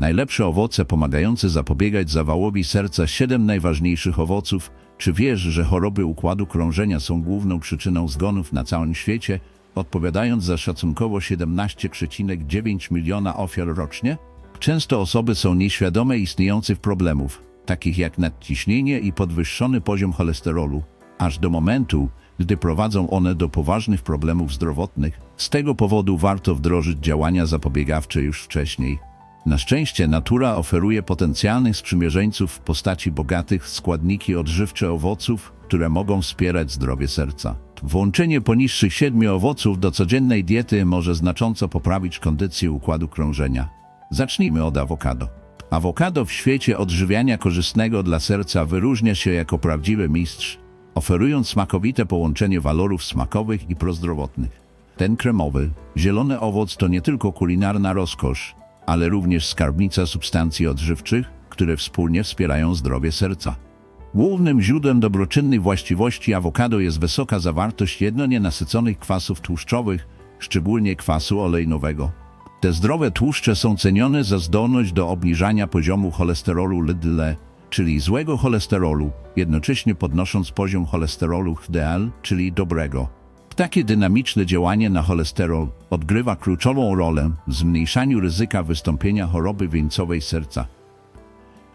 Najlepsze owoce pomagające zapobiegać zawałowi serca 7 najważniejszych owoców. Czy wiesz, że choroby układu krążenia są główną przyczyną zgonów na całym świecie, odpowiadając za szacunkowo 17,9 miliona ofiar rocznie? Często osoby są nieświadome istniejących problemów, takich jak nadciśnienie i podwyższony poziom cholesterolu, aż do momentu, gdy prowadzą one do poważnych problemów zdrowotnych. Z tego powodu warto wdrożyć działania zapobiegawcze już wcześniej. Na szczęście natura oferuje potencjalnych sprzymierzeńców w postaci bogatych składniki odżywcze owoców, które mogą wspierać zdrowie serca. Włączenie poniższych siedmiu owoców do codziennej diety może znacząco poprawić kondycję układu krążenia. Zacznijmy od awokado. Awokado w świecie odżywiania korzystnego dla serca wyróżnia się jako prawdziwy mistrz, oferując smakowite połączenie walorów smakowych i prozdrowotnych. Ten kremowy, zielony owoc to nie tylko kulinarna rozkosz, ale również skarbnica substancji odżywczych, które wspólnie wspierają zdrowie serca. Głównym źródłem dobroczynnych właściwości awokado jest wysoka zawartość jednonienasyconych kwasów tłuszczowych, szczególnie kwasu olejnowego. Te zdrowe tłuszcze są cenione za zdolność do obniżania poziomu cholesterolu LDL, czyli złego cholesterolu, jednocześnie podnosząc poziom cholesterolu HDL, czyli dobrego. Takie dynamiczne działanie na cholesterol odgrywa kluczową rolę w zmniejszaniu ryzyka wystąpienia choroby wieńcowej serca.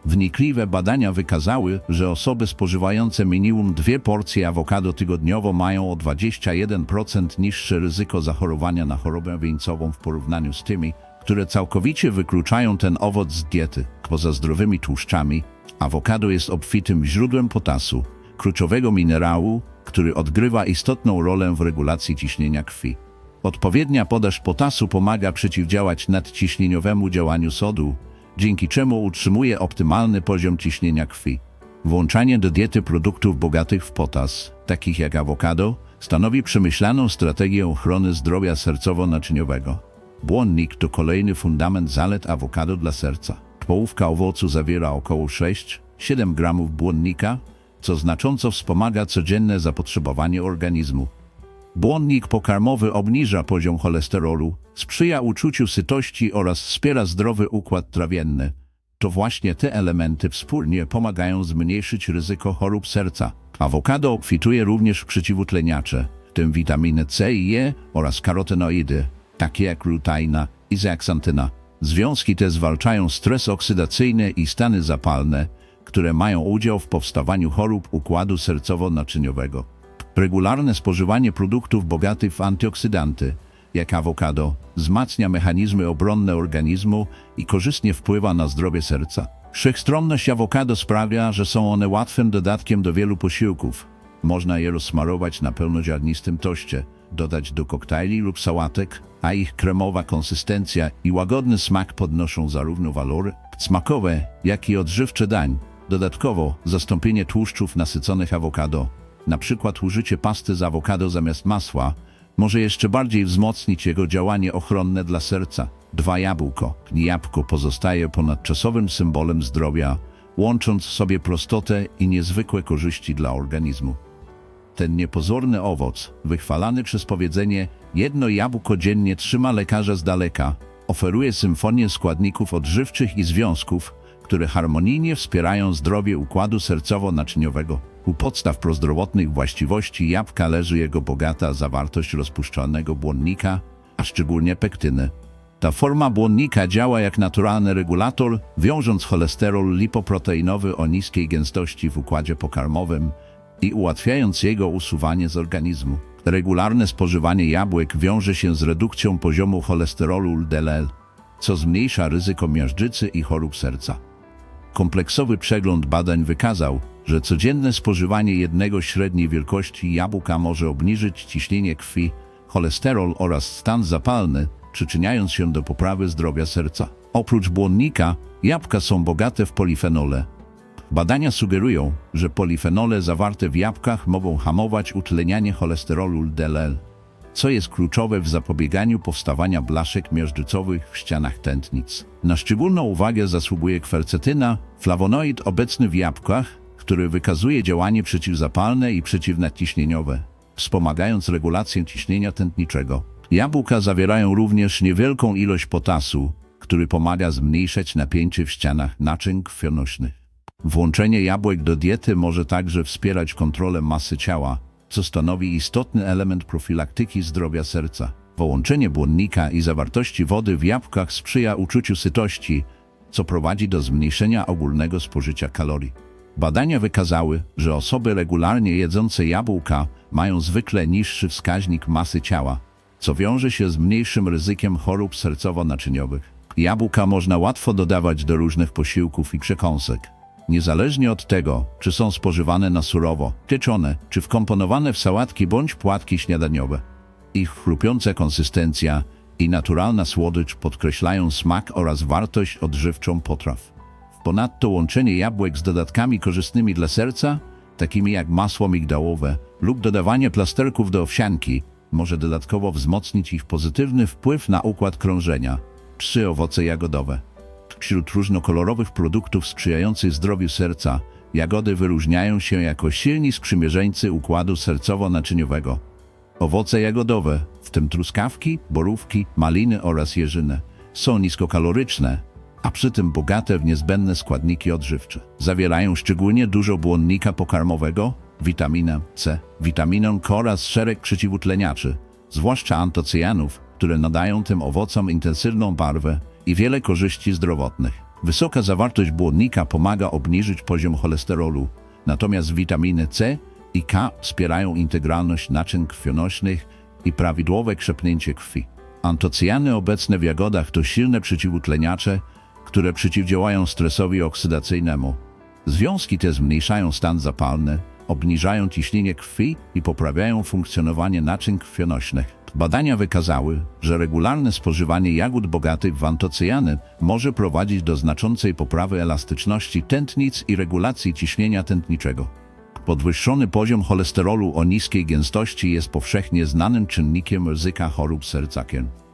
Wnikliwe badania wykazały, że osoby spożywające minimum dwie porcje awokado tygodniowo mają o 21% niższe ryzyko zachorowania na chorobę wieńcową w porównaniu z tymi, które całkowicie wykluczają ten owoc z diety. Poza zdrowymi tłuszczami, awokado jest obfitym źródłem potasu, kluczowego minerału, który odgrywa istotną rolę w regulacji ciśnienia krwi. Odpowiednia podaż potasu pomaga przeciwdziałać nadciśnieniowemu działaniu sodu, dzięki czemu utrzymuje optymalny poziom ciśnienia krwi. Włączanie do diety produktów bogatych w potas, takich jak awokado, stanowi przemyślaną strategię ochrony zdrowia sercowo-naczyniowego. Błonnik to kolejny fundament zalet awokado dla serca. Połówka owocu zawiera około 6-7 gramów błonnika, co znacząco wspomaga codzienne zapotrzebowanie organizmu. Błonnik pokarmowy obniża poziom cholesterolu, sprzyja uczuciu sytości oraz wspiera zdrowy układ trawienny. To właśnie te elementy wspólnie pomagają zmniejszyć ryzyko chorób serca. Awokado obfituje również w przeciwutleniacze, w tym witaminy C i E oraz karotenoidy, takie jak lutaina i zeaksantyna. Związki te zwalczają stres oksydacyjny i stany zapalne, które mają udział w powstawaniu chorób układu sercowo-naczyniowego. Regularne spożywanie produktów bogatych w antyoksydanty, jak awokado, wzmacnia mechanizmy obronne organizmu i korzystnie wpływa na zdrowie serca. Wszechstronność awokado sprawia, że są one łatwym dodatkiem do wielu posiłków. Można je rozsmarować na pełnoziarnistym toście, dodać do koktajli lub sałatek, a ich kremowa konsystencja i łagodny smak podnoszą zarówno walory smakowe, jak i odżywcze dań. Dodatkowo zastąpienie tłuszczów nasyconych awokado, na przykład użycie pasty z awokado zamiast masła, może jeszcze bardziej wzmocnić jego działanie ochronne dla serca. Dwa jabłko. Jabłko pozostaje ponadczasowym symbolem zdrowia, łącząc w sobie prostotę i niezwykłe korzyści dla organizmu. Ten niepozorny owoc, wychwalany przez powiedzenie jedno jabłko dziennie trzyma lekarza z daleka, oferuje symfonię składników odżywczych i związków, które harmonijnie wspierają zdrowie układu sercowo-naczyniowego. U podstaw prozdrowotnych właściwości jabłka leży jego bogata zawartość rozpuszczalnego błonnika, a szczególnie pektyny. Ta forma błonnika działa jak naturalny regulator, wiążąc cholesterol lipoproteinowy o niskiej gęstości w układzie pokarmowym i ułatwiając jego usuwanie z organizmu. Regularne spożywanie jabłek wiąże się z redukcją poziomu cholesterolu LDL, co zmniejsza ryzyko miażdżycy i chorób serca. Kompleksowy przegląd badań wykazał, że codzienne spożywanie jednego średniej wielkości jabłka może obniżyć ciśnienie krwi, cholesterol oraz stan zapalny, przyczyniając się do poprawy zdrowia serca. Oprócz błonnika, jabłka są bogate w polifenole. Badania sugerują, że polifenole zawarte w jabłkach mogą hamować utlenianie cholesterolu LDL, co jest kluczowe w zapobieganiu powstawania blaszek miażdżycowych w ścianach tętnic. Na szczególną uwagę zasługuje kwercetyna, flawonoid obecny w jabłkach, który wykazuje działanie przeciwzapalne i przeciwnadciśnieniowe, wspomagając regulację ciśnienia tętniczego. Jabłka zawierają również niewielką ilość potasu, który pomaga zmniejszać napięcie w ścianach naczyń krwionośnych. Włączenie jabłek do diety może także wspierać kontrolę masy ciała, co stanowi istotny element profilaktyki zdrowia serca. Połączenie błonnika i zawartości wody w jabłkach sprzyja uczuciu sytości, co prowadzi do zmniejszenia ogólnego spożycia kalorii. Badania wykazały, że osoby regularnie jedzące jabłka mają zwykle niższy wskaźnik masy ciała, co wiąże się z mniejszym ryzykiem chorób sercowo-naczyniowych. Jabłka można łatwo dodawać do różnych posiłków i przekąsek. Niezależnie od tego, czy są spożywane na surowo, pieczone, czy wkomponowane w sałatki bądź płatki śniadaniowe. Ich chrupiąca konsystencja i naturalna słodycz podkreślają smak oraz wartość odżywczą potraw. Ponadto łączenie jabłek z dodatkami korzystnymi dla serca, takimi jak masło migdałowe lub dodawanie plasterków do owsianki, może dodatkowo wzmocnić ich pozytywny wpływ na układ krążenia. Trzy owoce jagodowe. Wśród różnokolorowych produktów sprzyjających zdrowiu serca, jagody wyróżniają się jako silni sprzymierzeńcy układu sercowo-naczyniowego. Owoce jagodowe, w tym truskawki, borówki, maliny oraz jeżyny, są niskokaloryczne, a przy tym bogate w niezbędne składniki odżywcze. Zawierają szczególnie dużo błonnika pokarmowego, witaminę C, witaminę K oraz szereg przeciwutleniaczy, zwłaszcza antocyjanów, które nadają tym owocom intensywną barwę i wiele korzyści zdrowotnych. Wysoka zawartość błonnika pomaga obniżyć poziom cholesterolu, natomiast witaminy C i K wspierają integralność naczyń krwionośnych i prawidłowe krzepnięcie krwi. Antocyjany obecne w jagodach to silne przeciwutleniacze, które przeciwdziałają stresowi oksydacyjnemu. Związki te zmniejszają stan zapalny, obniżają ciśnienie krwi i poprawiają funkcjonowanie naczyń krwionośnych. Badania wykazały, że regularne spożywanie jagód bogatych w antocyjany może prowadzić do znaczącej poprawy elastyczności tętnic i regulacji ciśnienia tętniczego. Podwyższony poziom cholesterolu o niskiej gęstości jest powszechnie znanym czynnikiem ryzyka chorób serca-kierun.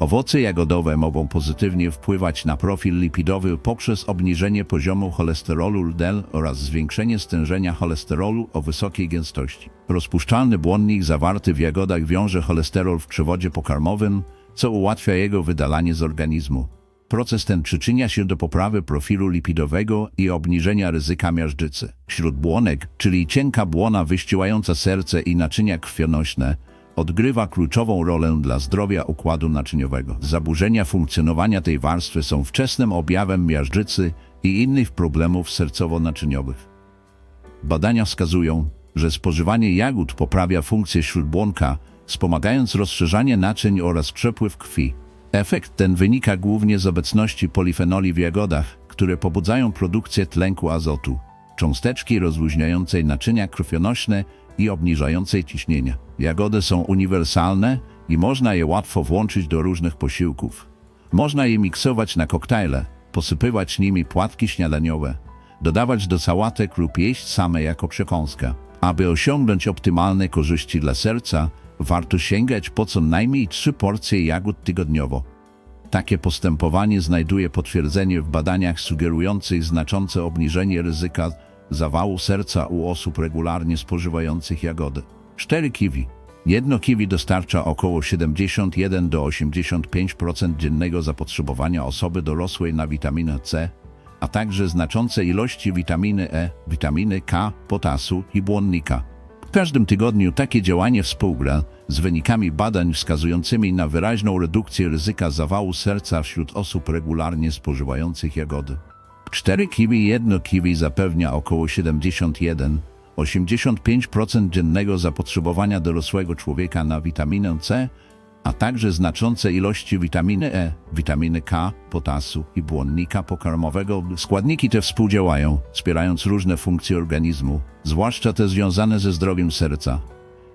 Owoce jagodowe mogą pozytywnie wpływać na profil lipidowy poprzez obniżenie poziomu cholesterolu LDL oraz zwiększenie stężenia cholesterolu o wysokiej gęstości. Rozpuszczalny błonnik zawarty w jagodach wiąże cholesterol w przewodzie pokarmowym, co ułatwia jego wydalanie z organizmu. Proces ten przyczynia się do poprawy profilu lipidowego i obniżenia ryzyka miażdżycy. Śródbłonek, czyli cienka błona wyściułająca serce i naczynia krwionośne, odgrywa kluczową rolę dla zdrowia układu naczyniowego. Zaburzenia funkcjonowania tej warstwy są wczesnym objawem miażdżycy i innych problemów sercowo-naczyniowych. Badania wskazują, że spożywanie jagód poprawia funkcję śródbłonka, wspomagając rozszerzanie naczyń oraz przepływ krwi. Efekt ten wynika głównie z obecności polifenoli w jagodach, które pobudzają produkcję tlenku azotu, cząsteczki rozluźniającej naczynia krwionośne i obniżającej ciśnienie. Jagody są uniwersalne i można je łatwo włączyć do różnych posiłków. Można je miksować na koktajle, posypywać nimi płatki śniadaniowe, dodawać do sałatek lub jeść same jako przekąska. Aby osiągnąć optymalne korzyści dla serca, warto sięgać po co najmniej trzy porcje jagód tygodniowo. Takie postępowanie znajduje potwierdzenie w badaniach sugerujących znaczące obniżenie ryzyka zawału serca u osób regularnie spożywających jagody. 4 kiwi. Jedno kiwi dostarcza około 71 do 85% dziennego zapotrzebowania osoby dorosłej na witaminę C, a także znaczące ilości witaminy E, witaminy K, potasu i błonnika. W każdym tygodniu takie działanie współgra z wynikami badań wskazującymi na wyraźną redukcję ryzyka zawału serca wśród osób regularnie spożywających jagody. 4 kiwi jedno kiwi zapewnia około 71 85% dziennego zapotrzebowania dorosłego człowieka na witaminę C, a także znaczące ilości witaminy E, witaminy K, potasu i błonnika pokarmowego. Składniki te współdziałają, wspierając różne funkcje organizmu, zwłaszcza te związane ze zdrowiem serca.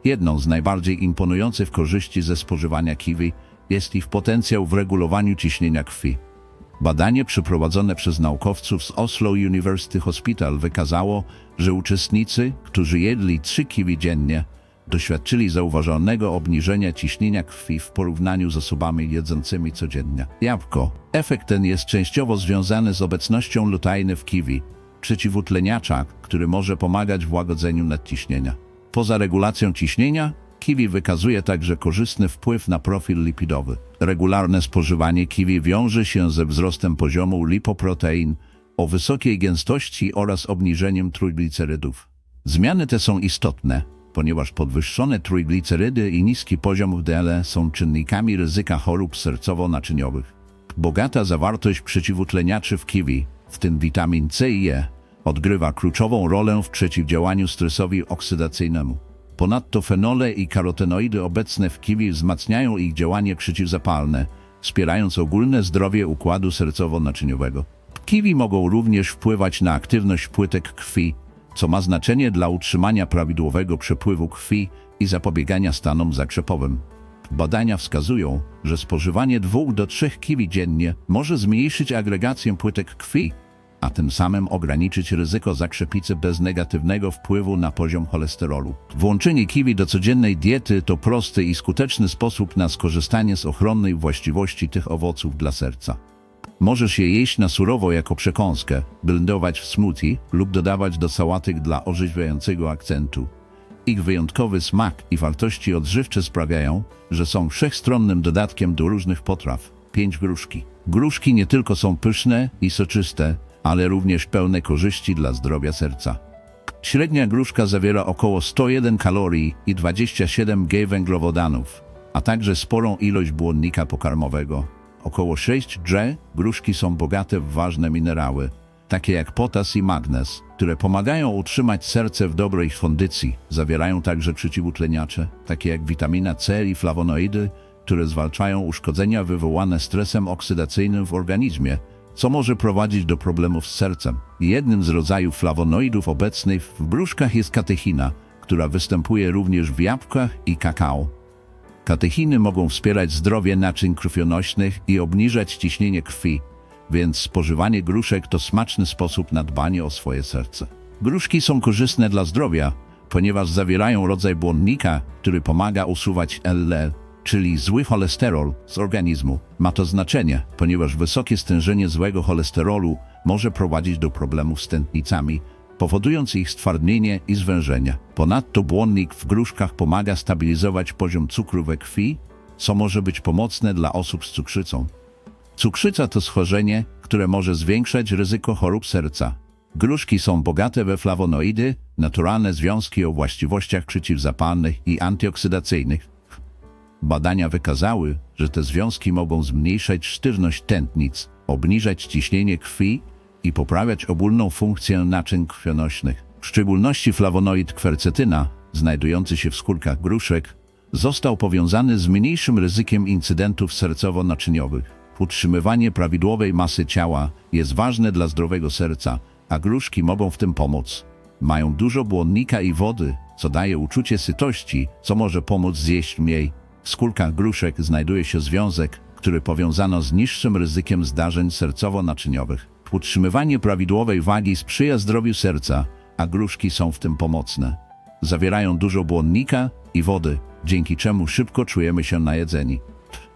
Jedną z najbardziej imponujących korzyści ze spożywania kiwi jest ich potencjał w regulowaniu ciśnienia krwi. Badanie przeprowadzone przez naukowców z Oslo University Hospital wykazało, że uczestnicy, którzy jedli 3 kiwi dziennie, doświadczyli zauważalnego obniżenia ciśnienia krwi w porównaniu z osobami jedzącymi codziennie. Jabłko. Efekt ten jest częściowo związany z obecnością luteiny w kiwi, przeciwutleniacza, który może pomagać w łagodzeniu nadciśnienia. Poza regulacją ciśnienia, Kiwi wykazuje także korzystny wpływ na profil lipidowy. Regularne spożywanie kiwi wiąże się ze wzrostem poziomu lipoprotein o wysokiej gęstości oraz obniżeniem trójglicerydów. Zmiany te są istotne, ponieważ podwyższone trójglicerydy i niski poziom LDL są czynnikami ryzyka chorób sercowo-naczyniowych. Bogata zawartość przeciwutleniaczy w kiwi, w tym witamin C i E, odgrywa kluczową rolę w przeciwdziałaniu stresowi oksydacyjnemu. Ponadto fenole i karotenoidy obecne w kiwi wzmacniają ich działanie przeciwzapalne, wspierając ogólne zdrowie układu sercowo-naczyniowego. Kiwi mogą również wpływać na aktywność płytek krwi, co ma znaczenie dla utrzymania prawidłowego przepływu krwi i zapobiegania stanom zakrzepowym. Badania wskazują, że spożywanie dwóch do trzech kiwi dziennie może zmniejszyć agregację płytek krwi, a tym samym ograniczyć ryzyko zakrzepicy bez negatywnego wpływu na poziom cholesterolu. Włączenie kiwi do codziennej diety to prosty i skuteczny sposób na skorzystanie z ochronnej właściwości tych owoców dla serca. Możesz je jeść na surowo jako przekąskę, blendować w smoothie lub dodawać do sałatek dla orzeźwiającego akcentu. Ich wyjątkowy smak i wartości odżywcze sprawiają, że są wszechstronnym dodatkiem do różnych potraw. 5 gruszki. Gruszki nie tylko są pyszne i soczyste, ale również pełne korzyści dla zdrowia serca. Średnia gruszka zawiera około 101 kalorii i 27 g węglowodanów, a także sporą ilość błonnika pokarmowego. Około 6 G gruszki są bogate w ważne minerały, takie jak potas i magnez, które pomagają utrzymać serce w dobrej kondycji. Zawierają także przeciwutleniacze, takie jak witamina C i flawonoidy, które zwalczają uszkodzenia wywołane stresem oksydacyjnym w organizmie, co może prowadzić do problemów z sercem. Jednym z rodzajów flawonoidów obecnych w gruszkach jest katechina, która występuje również w jabłkach i kakao. Katechiny mogą wspierać zdrowie naczyń krwionośnych i obniżać ciśnienie krwi, więc spożywanie gruszek to smaczny sposób na dbanie o swoje serce. Gruszki są korzystne dla zdrowia, ponieważ zawierają rodzaj błonnika, który pomaga usuwać LDL, czyli zły cholesterol z organizmu. Ma to znaczenie, ponieważ wysokie stężenie złego cholesterolu może prowadzić do problemów z tętnicami, powodując ich stwardnienie i zwężenia. Ponadto błonnik w gruszkach pomaga stabilizować poziom cukru we krwi, co może być pomocne dla osób z cukrzycą. Cukrzyca to schorzenie, które może zwiększać ryzyko chorób serca. Gruszki są bogate we flawonoidy, naturalne związki o właściwościach przeciwzapalnych i antyoksydacyjnych. Badania wykazały, że te związki mogą zmniejszać sztywność tętnic, obniżać ciśnienie krwi i poprawiać ogólną funkcję naczyń krwionośnych. W szczególności flawonoid kwercetyna, znajdujący się w skórkach gruszek, został powiązany z mniejszym ryzykiem incydentów sercowo-naczyniowych. Utrzymywanie prawidłowej masy ciała jest ważne dla zdrowego serca, a gruszki mogą w tym pomóc. Mają dużo błonnika i wody, co daje uczucie sytości, co może pomóc zjeść mniej. W skórkach gruszek znajduje się związek, który powiązano z niższym ryzykiem zdarzeń sercowo-naczyniowych. Utrzymywanie prawidłowej wagi sprzyja zdrowiu serca, a gruszki są w tym pomocne. Zawierają dużo błonnika i wody, dzięki czemu szybko czujemy się najedzeni.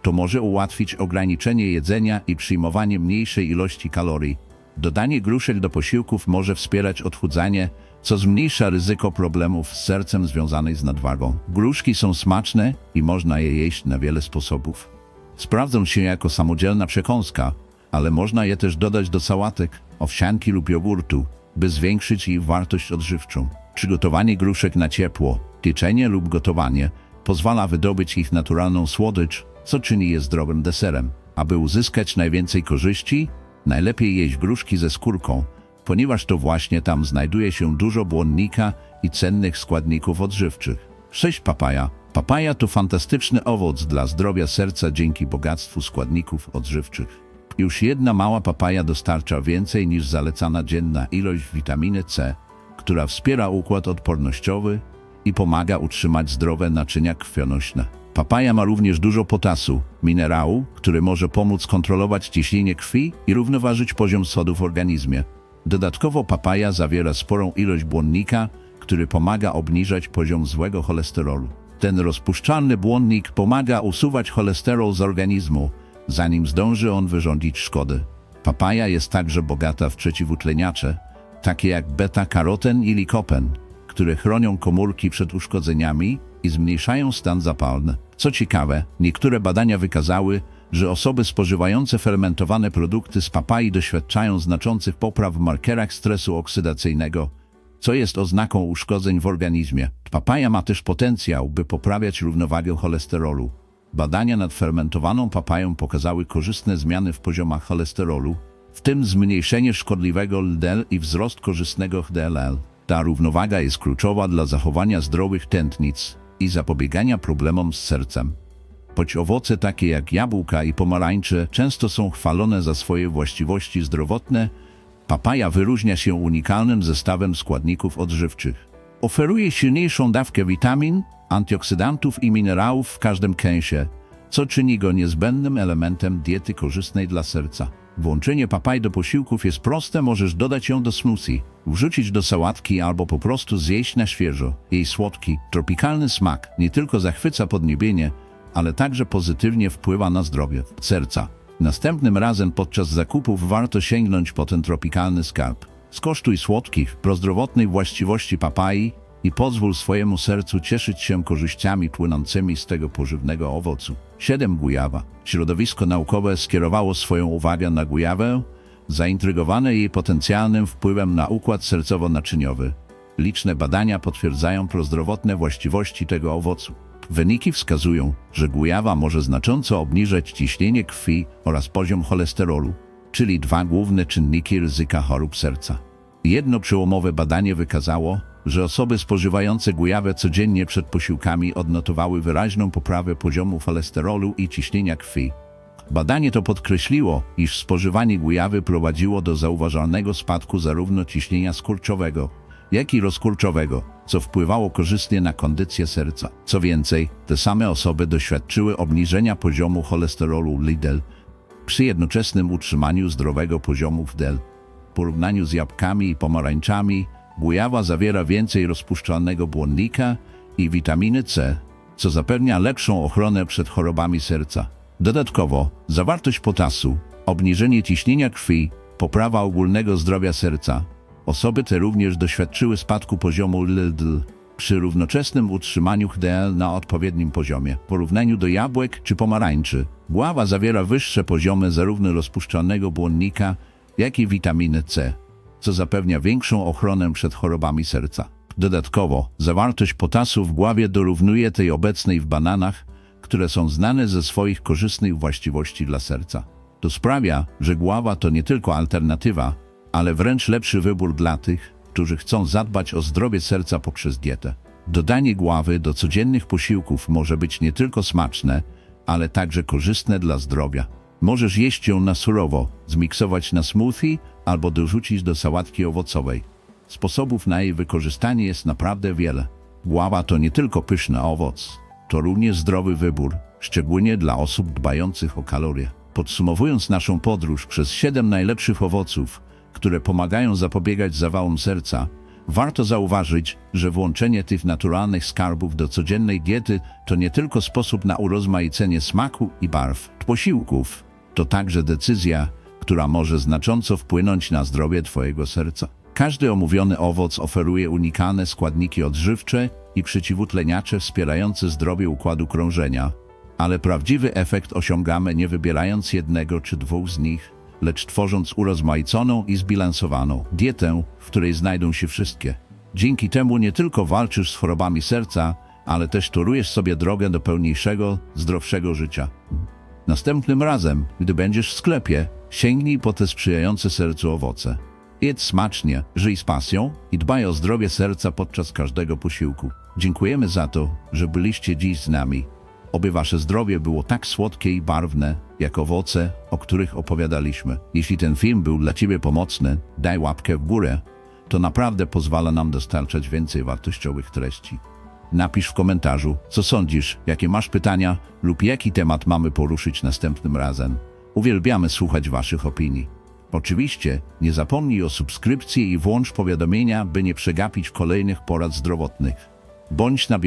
To może ułatwić ograniczenie jedzenia i przyjmowanie mniejszej ilości kalorii. Dodanie gruszek do posiłków może wspierać odchudzanie, co zmniejsza ryzyko problemów z sercem związanych z nadwagą. Gruszki są smaczne i można je jeść na wiele sposobów. Sprawdzą się jako samodzielna przekąska, ale można je też dodać do sałatek, owsianki lub jogurtu, by zwiększyć ich wartość odżywczą. Przygotowanie gruszek na ciepło, pieczenie lub gotowanie pozwala wydobyć ich naturalną słodycz, co czyni je zdrowym deserem. Aby uzyskać najwięcej korzyści, najlepiej jeść gruszki ze skórką, ponieważ to właśnie tam znajduje się dużo błonnika i cennych składników odżywczych. 6 papaja. Papaja to fantastyczny owoc dla zdrowia serca dzięki bogactwu składników odżywczych. Już jedna mała papaja dostarcza więcej niż zalecana dzienna ilość witaminy C, która wspiera układ odpornościowy i pomaga utrzymać zdrowe naczynia krwionośne. Papaja ma również dużo potasu, minerału, który może pomóc kontrolować ciśnienie krwi i równoważyć poziom sodu w organizmie. Dodatkowo papaja zawiera sporą ilość błonnika, który pomaga obniżać poziom złego cholesterolu. Ten rozpuszczalny błonnik pomaga usuwać cholesterol z organizmu, zanim zdąży on wyrządzić szkody. Papaja jest także bogata w przeciwutleniacze, takie jak beta-karoten i likopen, które chronią komórki przed uszkodzeniami i zmniejszają stan zapalny. Co ciekawe, niektóre badania wykazały, że osoby spożywające fermentowane produkty z papai doświadczają znaczących popraw w markerach stresu oksydacyjnego, co jest oznaką uszkodzeń w organizmie. Papaja ma też potencjał, by poprawiać równowagę cholesterolu. Badania nad fermentowaną papają pokazały korzystne zmiany w poziomach cholesterolu, w tym zmniejszenie szkodliwego LDL i wzrost korzystnego HDLL. Ta równowaga jest kluczowa dla zachowania zdrowych tętnic i zapobiegania problemom z sercem. Choć owoce takie jak jabłka i pomarańcze często są chwalone za swoje właściwości zdrowotne, papaja wyróżnia się unikalnym zestawem składników odżywczych. Oferuje silniejszą dawkę witamin, antyoksydantów i minerałów w każdym kęsie, co czyni go niezbędnym elementem diety korzystnej dla serca. Włączenie papaj do posiłków jest proste, możesz dodać ją do smoothie, wrzucić do sałatki albo po prostu zjeść na świeżo. Jej słodki, tropikalny smak nie tylko zachwyca podniebienie, ale także pozytywnie wpływa na zdrowie serca. Następnym razem podczas zakupów warto sięgnąć po ten tropikalny skarb. Skosztuj słodkich, prozdrowotnej właściwości papai i pozwól swojemu sercu cieszyć się korzyściami płynącymi z tego pożywnego owocu. 7. Gujawa. Środowisko naukowe skierowało swoją uwagę na gujawę, zaintrygowane jej potencjalnym wpływem na układ sercowo-naczyniowy. Liczne badania potwierdzają prozdrowotne właściwości tego owocu. Wyniki wskazują, że gujawa może znacząco obniżać ciśnienie krwi oraz poziom cholesterolu, czyli dwa główne czynniki ryzyka chorób serca. Jedno przełomowe badanie wykazało, że osoby spożywające gujawę codziennie przed posiłkami odnotowały wyraźną poprawę poziomu cholesterolu i ciśnienia krwi. Badanie to podkreśliło, iż spożywanie gujawy prowadziło do zauważalnego spadku zarówno ciśnienia skurczowego, jak i rozkurczowego, co wpływało korzystnie na kondycję serca. Co więcej, te same osoby doświadczyły obniżenia poziomu cholesterolu LDL przy jednoczesnym utrzymaniu zdrowego poziomu WDL. W porównaniu z jabłkami i pomarańczami, gujawa zawiera więcej rozpuszczalnego błonnika i witaminy C, co zapewnia lepszą ochronę przed chorobami serca. Dodatkowo, zawartość potasu, obniżenie ciśnienia krwi, poprawa ogólnego zdrowia serca. Osoby te również doświadczyły spadku poziomu LDL przy równoczesnym utrzymaniu HDL na odpowiednim poziomie. W porównaniu do jabłek czy pomarańczy, guawa zawiera wyższe poziomy zarówno rozpuszczalnego błonnika, jak i witaminy C, co zapewnia większą ochronę przed chorobami serca. Dodatkowo, zawartość potasu w gławie dorównuje tej obecnej w bananach, które są znane ze swoich korzystnych właściwości dla serca. To sprawia, że gława to nie tylko alternatywa, ale wręcz lepszy wybór dla tych, którzy chcą zadbać o zdrowie serca poprzez dietę. Dodanie gławy do codziennych posiłków może być nie tylko smaczne, ale także korzystne dla zdrowia. Możesz jeść ją na surowo, zmiksować na smoothie albo dorzucić do sałatki owocowej. Sposobów na jej wykorzystanie jest naprawdę wiele. Gława to nie tylko pyszny owoc, to również zdrowy wybór, szczególnie dla osób dbających o kalorie. Podsumowując naszą podróż przez 7 najlepszych owoców, które pomagają zapobiegać zawałom serca, warto zauważyć, że włączenie tych naturalnych skarbów do codziennej diety to nie tylko sposób na urozmaicenie smaku i barw posiłków, to także decyzja, która może znacząco wpłynąć na zdrowie Twojego serca. Każdy omówiony owoc oferuje unikalne składniki odżywcze i przeciwutleniacze wspierające zdrowie układu krążenia, ale prawdziwy efekt osiągamy nie wybierając jednego czy dwóch z nich, lecz tworząc urozmaiconą i zbilansowaną dietę, w której znajdą się wszystkie. Dzięki temu nie tylko walczysz z chorobami serca, ale też torujesz sobie drogę do pełniejszego, zdrowszego życia. Następnym razem, gdy będziesz w sklepie, sięgnij po te sprzyjające sercu owoce. Jedz smacznie, żyj z pasją i dbaj o zdrowie serca podczas każdego posiłku. Dziękujemy za to, że byliście dziś z nami. Oby wasze zdrowie było tak słodkie i barwne, jak owoce, o których opowiadaliśmy. Jeśli ten film był dla ciebie pomocny, daj łapkę w górę. To naprawdę pozwala nam dostarczać więcej wartościowych treści. Napisz w komentarzu, co sądzisz, jakie masz pytania lub jaki temat mamy poruszyć następnym razem. Uwielbiamy słuchać Waszych opinii. Oczywiście nie zapomnij o subskrypcji i włącz powiadomienia, by nie przegapić kolejnych porad zdrowotnych. Bądź na.